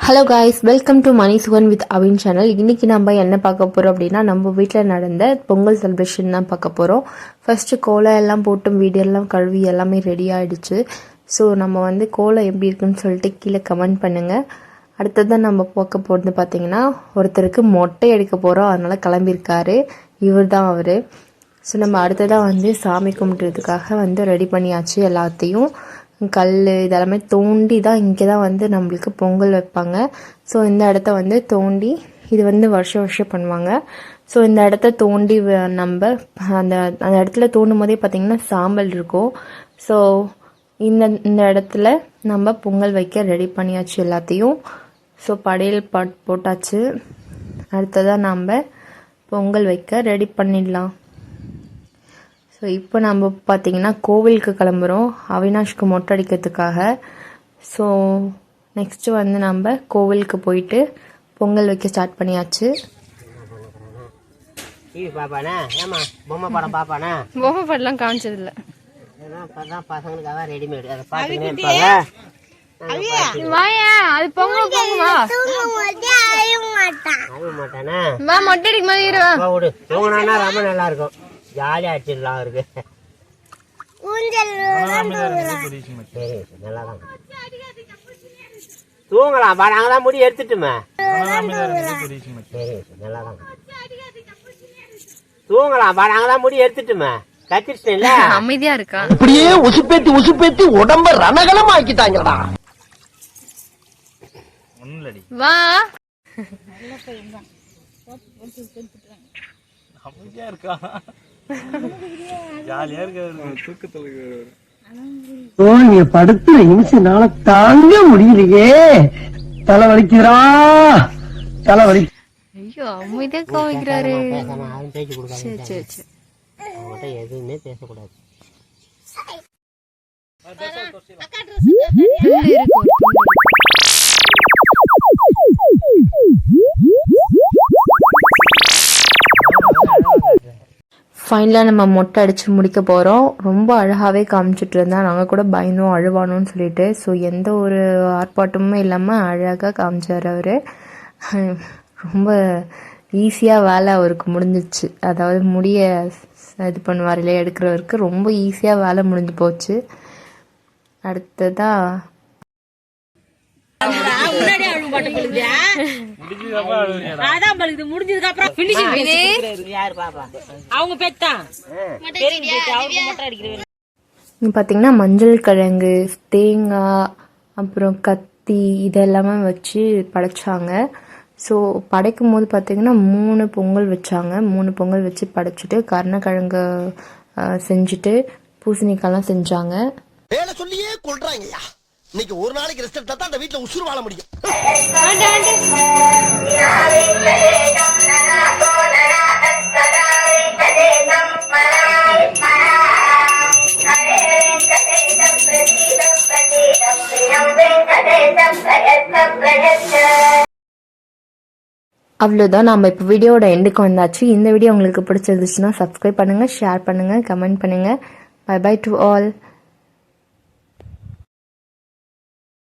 Hello guys welcome to Mani Sugan with Avin channel இன்றைக்கி நம்ம என்ன பார்க்க போகிறோம் அப்படின்னா நம்ம வீட்டில் நடந்த பொங்கல் செலிப்ரேஷன் தான் பார்க்க போகிறோம் ஃபஸ்ட்டு கோலம் எல்லாம் போட்டு வீடியோலாம் கழுவி எல்லாமே ரெடி ஆகிடுச்சு ஸோ நம்ம வந்து கோலம் எப்படி இருக்குன்னு சொல்லிட்டு கீழே கமெண்ட் பண்ணுங்கள் அடுத்ததான் நம்ம பார்க்க போகிறது பார்த்தீங்கன்னா ஒருத்தருக்கு மொட்டை எடுக்க போகிறோம் அதனால் கிளம்பியிருக்காரு. இவர் தான் அவர். ஸோ நம்ம அடுத்ததாக வந்து சாமி கும்பிட்றதுக்காக வந்து ரெடி பண்ணியாச்சு எல்லாத்தையும். கல் இதெல்லாமே தோண்டி தான் இங்கே தான் வந்து நம்மளுக்கு பொங்கல் வைப்பாங்க. ஸோ இந்த இடத்த வந்து தோண்டி இது வந்து வருஷம் வருஷம் பண்ணுவாங்க. ஸோ இந்த இடத்த தோண்டி வ- நம்ம அந்த அந்த இடத்துல தோண்டும் போதே பார்த்திங்கன்னா சாம்பல் இருக்கும். ஸோ இந்த இந்த இடத்துல நம்ம பொங்கல் வைக்க ரெடி பண்ணியாச்சு எல்லாத்தையும். ஸோ படையல் பாட் போட்டாச்சு. அடுத்ததாக நம்ம பொங்கல் வைக்க ரெடி பண்ணிடலாம். ஸோ இப்போ நம்ம பார்த்தீங்கன்னா கோவிலுக்கு கிளம்புறோம். அவினாஷ்க்கு மொட்டை அடிக்கிறதுக்காக ஸோ நெக்ஸ்ட்டு வந்து நம்ம கோவிலுக்கு போயிட்டு பொங்கல் வைக்க ஸ்டார்ட் பண்ணியாச்சு. பொம்மை படம் பாப்பானே பொம்மை இப்பதான் பசங்களுக்காக ரெடிமேட் அதை பார்த்துக்கினே இருப்பாங்க. வாயா அது பொங்கல் பொங்குமா? அழுக மாட்டானே வா மொட்டை அடிக்க மாதிரி வா. விடு. தூங்கினா ரொம்ப நல்லா இருக்கும். ஜாலியாக அடிச்சிடலாம் தான் தூங்கலாம் பா நாங்கள் தான் முடி எடுத்துட்டுமே. தூங்கலாம் பா நாங்கள் தான் முடி எடுத்துட்டுமே. கத்திரிச்சிட்டேன்ல? அமைதியா இருக்கா? அப்படியே உசுப்பேத்தி உசுப்பேத்தி உடம்ப ரணகலம் ஆக்கிட்டாங்கடா வா. ஓ நீ படுத்துற நிமிஷம்னால தாங்க முடியலையே. தலை வலிக்குதுடா. தலை வலி ஐயோ அமைதியா கொடுக்காது சரி சரி சரி. அவங்ககிட்ட எதுவுமே பேசக்கூடாது. ஃபைனலாக நம்ம மொட்டை அடித்து முடிக்க போகிறோம் ரொம்ப அழகாகவே காமிச்சிட்டு இருந்தா நாங்கள் கூட பயந்தோம் அழுவானோன்னு சொல்லிட்டு. ஸோ எந்த ஒரு ஆர்ப்பாட்டமும் இல்லாமல் அழகாக காமிச்சார் அவர். ரொம்ப ஈஸியாக வேலை அவருக்கு முடிஞ்சிச்சு. அதாவது முடிய இது பண்ணுவார் இல்லையா எடுக்கிறவருக்கு. ரொம்ப ஈஸியாக வேலை முடிஞ்சு போச்சு. அடுத்ததாக அவங்க பெத்தான் பார்த்தீங்கன்னா மஞ்சள் கிழங்கு தேங்காய் அப்புறம் கத்தி இதெல்லாமே வச்சு படைச்சாங்க. ஸோ படைக்கும் போது பார்த்தீங்கன்னா மூணு பொங்கல் வச்சாங்க. மூணு பொங்கல் வச்சு படைச்சிட்டு கருணக்கிழங்கு செஞ்சுட்டு பூசணிக்காய்லாம் செஞ்சாங்க. வேலை சொல்லியே கொள்றாங்கய்யா இன்னைக்கு ஒரு நாளைக்கு ரெஸ்ட் எடுத்தா தான் அந்த வீட்டுல உசுறு வாழ முடியும். அவ்வளோதான் நம்ம இப்போ வீடியோட எண்டுக்கு வந்தாச்சு. இந்த வீடியோ உங்களுக்கு பிடிச்சிருந்துச்சுன்னா சப்ஸ்கிரைப் பண்ணுங்கள் ஷேர் பண்ணுங்கள் கமெண்ட் பண்ணுங்கள் பை பை டு ஆல்